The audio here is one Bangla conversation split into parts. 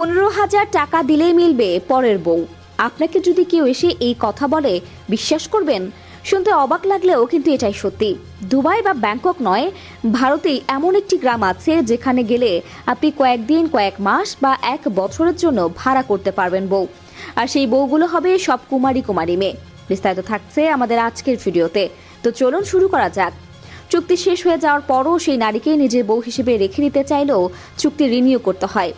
পনেরো হাজার টাকা দিলেই মিলবে পরের বউ। আপনাকে যদি কেউ এসে এই কথা বলে, বিশ্বাস করবেন? শুনতে অবাক লাগলেও কিন্তু এটাই সত্যি। দুবাই বা ব্যাংকক নয় ভারতেই এমন একটি গ্রাম আছে যেখানে গেলে আপনি কয়েকদিন, কয়েক মাস বা এক বছরের জন্য ভাড়া করতে পারবেন বউ। আর সেই বউগুলো হবে সব কুমারী কুমারী মেয়ে। বিস্তারিত থাকছে আমাদের আজকের ভিডিওতে। তো চলুন শুরু করা যাক। চুক্তি শেষ হয়ে যাওয়ার পরও সেই নারীকে নিজের বউ হিসেবে রেখে নিতে চাইলেও চুক্তি রিনিউ করতে হয়।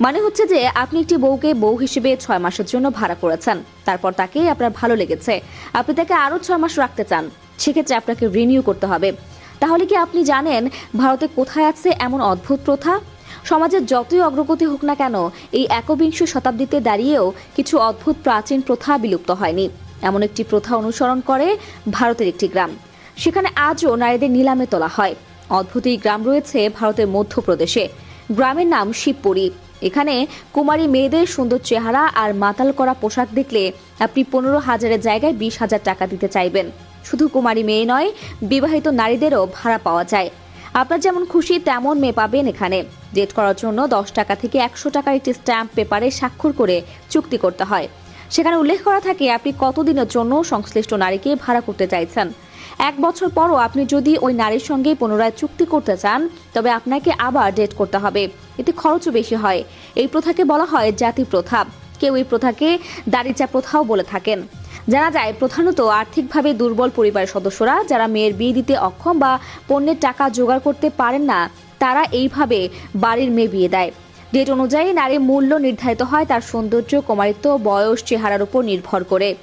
মানে হচ্ছে যে আপনি একটি বউকে বউ হিসেবে ছয় মাসের জন্য ভাড়া করেছেন। তারপর তাকে আপনার ভালো লেগেছে। আপনি তাকে আরও ছয় মাস রাখতে চান। সেক্ষেত্রে আপনাকে রিনিউ করতে হবে। তাহলে কি আপনি জানেন ভারতে কোথায় আছে এমন অদ্ভুত প্রথা? সমাজের যতই অগ্রগতি হোক না কেন, এই একবিংশ শতাব্দীতে দাঁড়িয়েও কিছু অদ্ভুত প্রাচীন প্রথা বিলুপ্ত হয়নি। এমন একটি প্রথা অনুসরণ করে ভারতের একটি গ্রাম। সেখানে আজও নারীদের নিলামে তোলা হয়। অদ্ভুত এই গ্রাম রয়েছে ভারতের মধ্যপ্রদেশে। গ্রামের নাম শিবপুরী। এখানে কুমারী মেয়েদের সুন্দর চেহারা আর মাতাল করা পোশাক দেখলে আপনি পনেরো হাজারের জায়গায় বিশ হাজার টাকা দিতে চাইবেন। শুধু কুমারী মেয়ে নয়, বিবাহিত নারীদেরও ভাড়া পাওয়া যায়। আপনার যেমন খুশি তেমন মেয়ে পাবেন এখানে। ডেট করার জন্য দশ টাকা থেকে একশো টাকার একটি স্ট্যাম্প পেপারে স্বাক্ষর করে চুক্তি করতে হয়। সেখানে উল্লেখ করা থাকে, আপনি কতদিনের জন্য সংশ্লিষ্ট নারীকে ভাড়া করতে চাইছেন। এক বছর পরও আপনি যদি ওই নারীর সঙ্গে পুনরায় চুক্তি করতে চান, তবে আপনাকে আবার ডেট করতে হবে। এতে খরচও বেশি হয়। এই প্রথাকে বলা হয় জাতি প্রথা। কেউ এই প্রথাকে দাড়িচা প্রথাও বলে থাকেন। জানা যায়, প্রধানত আর্থিকভাবে দুর্বল পরিবারের সদস্যরা, যারা মেয়ের বিয়ে দিতে অক্ষম বা পণ্যের টাকা জোগাড় করতে পারেন না, তারা এইভাবে বাড়ির মেয়ে বিয়ে দেয়। ডেট অনুযায়ী নারীর মূল্য নির্ধারিত হয় তার সৌন্দর্য, কুমারিত্ব, বয়স, চেহারার উপর নির্ভর করে।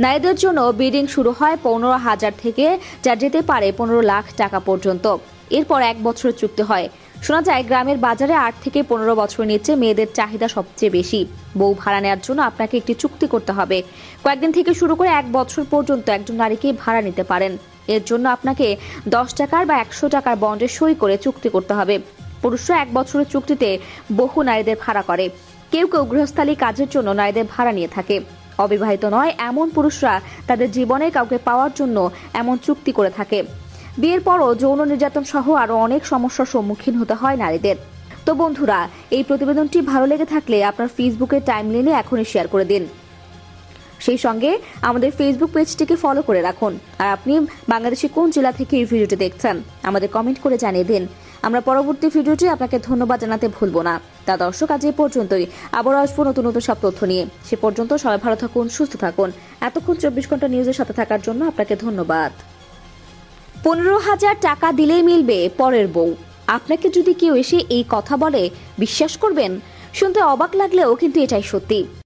নারীদের জন্য বিডিং শুরু হয় পনেরো হাজার থেকে, যা যেতে পারে পনেরো লাখ টাকা পর্যন্ত। এরপর এক বছরের চুক্তি হয়। শোনা যায়, গ্রামের বাজারে আট থেকে পনেরো বছর নিচে মেয়েদের চাহিদা সবচেয়ে বেশি। বউ ভাড়া নেওয়ার জন্য আপনাকে একটি চুক্তি করতে হবে। কয়েকদিন থেকে শুরু করে এক বছর পর্যন্ত একজন নারীকে ভাড়া নিতে পারেন। এর জন্য আপনাকে দশ টাকার বা একশো টাকার বন্ডে সই করে চুক্তি করতে হবে। পুরুষরা এক বছরের চুক্তিতে বহু নারীদের ভাড়া করে। কেউ কেউ গৃহস্থালী কাজের জন্য নারীদের ভাড়া নিয়ে থাকে। অবিবাহিত নয়, এমন পুরুষরা তাদের জীবনে কাউকে পাওয়ার জন্য এমন চুক্তি করে থাকে। বিয়ের পরও যৌন নির্যাতন সহ আরও অনেক সমস্যার সম্মুখীন হতে হয় নারীদের। তো বন্ধুরা, এই প্রতিবেদনটি ভালো লেগে থাকলে আপনার ফেসবুকের টাইমলাইনে এখনই শেয়ার করে দিন। সেই সঙ্গে আমাদের ফেসবুক পেজটিকে ফলো করে রাখুন। আর আপনি বাংলাদেশে কোন জেলা থেকে এই ভিডিওটি দেখছেন, আমাদের কমেন্ট করে জানিয়ে দিন। আমরা পরবর্তী ভিডিওটি আপনাকে ধন্যবাদ জানাতে ভুলব না। তা দর্শক, আজ এ পর্যন্তই। আবারও আসব নতুন নতুন সব তথ্য নিয়ে। সে পর্যন্ত সবাই ভালো থাকুন, সুস্থ থাকুন। এতক্ষণ চব্বিশ ঘণ্টা নিউজের সাথে থাকার জন্য আপনাকে ধন্যবাদ। পনেরো হাজার টাকা দিলেই মিলবে পরের বউ। আপনাকে যদি কেউ এসে এই কথা বলে, বিশ্বাস করবেন? শুনতে অবাক লাগলেও কিন্তু এটাই সত্যি।